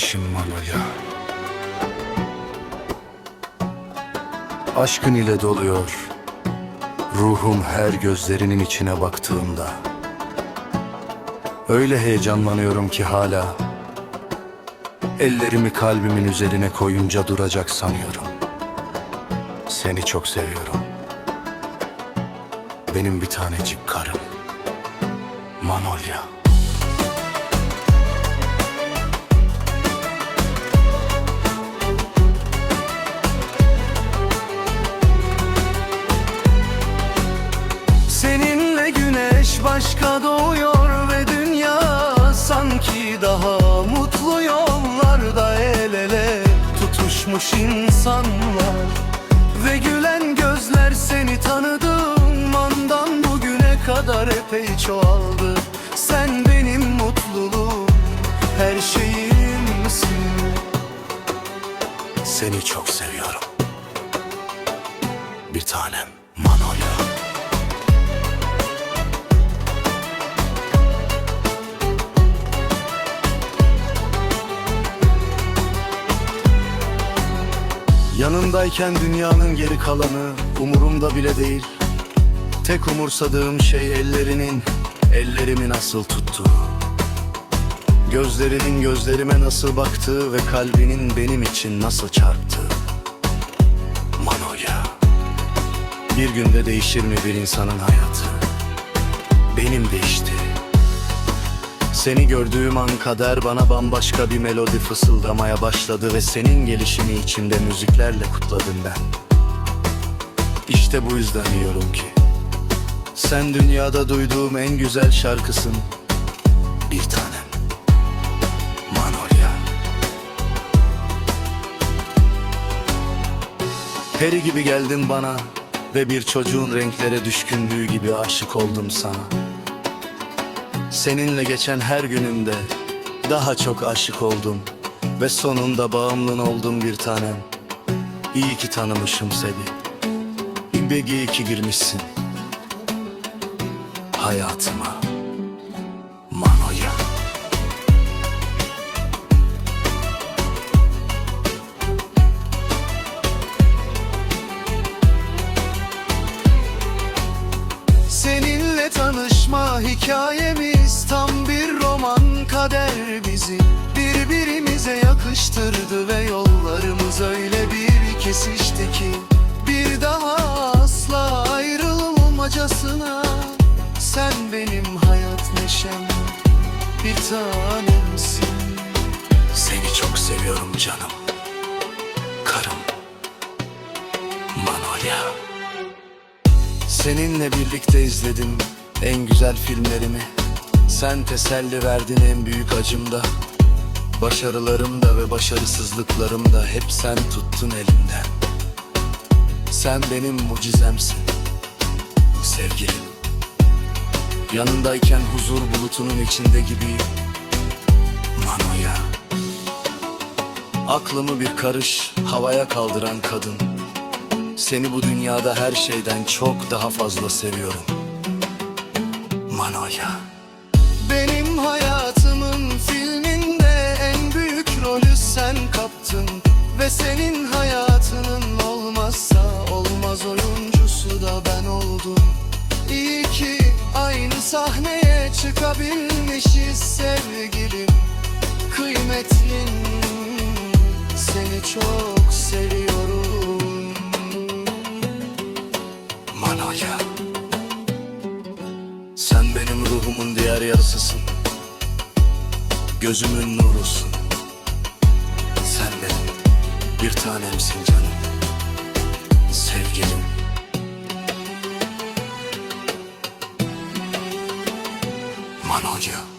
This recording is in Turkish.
güneşim Manolya. Aşkın ile doluyor. Ruhum her gözlerinin içine baktığımda. Öyle heyecanlanıyorum ki hala. Ellerimi kalbimin üzerine koyunca duracak sanıyorum. Seni çok seviyorum. Benim bir tanecik karım. Manolya. Tutuşmuş insanlar ve gülen gözler seni tanıdığım andan bugüne kadar epey çoğaldı. Sen benim mutluluğum, her şeyimsin. Seni çok seviyorum. Bir tanem Manolya. Yanındayken dünyanın geri kalanı umurumda bile değil. Tek umursadığım şey ellerinin, ellerimi nasıl tuttuğu. Gözlerinin gözlerime nasıl baktığı ve kalbinin benim için nasıl çarptığı. Manolya. Bir günde değişir mi bir insanın hayatı? Benim değişti. Seni gördüğüm an kader bana bambaşka bir melodi fısıldamaya başladı ve senin gelişini içimde müziklerle kutladım ben. İşte bu yüzden diyorum ki sen dünyada duyduğum en güzel şarkısın. Bir tanem. Manolya. Peri gibi geldin bana ve bir çocuğun renklere düşkünlüğü gibi aşık oldum sana. Seninle geçen her günümde daha çok aşık oldum ve sonunda bağımlın oldum bir tanem. İyi ki tanımışım seni. İmbegi iyi ki girmişsin hayatıma. Manoya. Seninle tanışma roman kader bizi Birbirimize yakıştırdı ve yollarımız öyle bir kesişti ki Bir daha asla ayrılmamacasına Sen benim hayat neşem bir tanemsin. Seni çok seviyorum canım Karım Manolya Seninle birlikte izledim en güzel filmlerimi Sen teselli verdin en büyük acımda. Başarılarımda ve başarısızlıklarımda hep sen tuttun elimden. Sen benim mucizemsin Sevgilim. Yanındayken huzur bulutunun içinde gibiyim Manoya. Aklımı bir karış havaya kaldıran kadın. Seni bu dünyada her şeyden çok daha fazla seviyorum. Manoya. Benim hayatımın filminde en büyük rolü sen kaptın. Ve senin hayatının olmazsa olmaz oyuncusu da ben oldum. İyi ki aynı sahneye çıkabilmişiz sevgilim. Kıymetlin seni çok seviyorum. Sen benim ruhumun diğer yarısısın. Gözümün nurusun. Sen benim bir tanemsin canım. Sevgilim. Manoya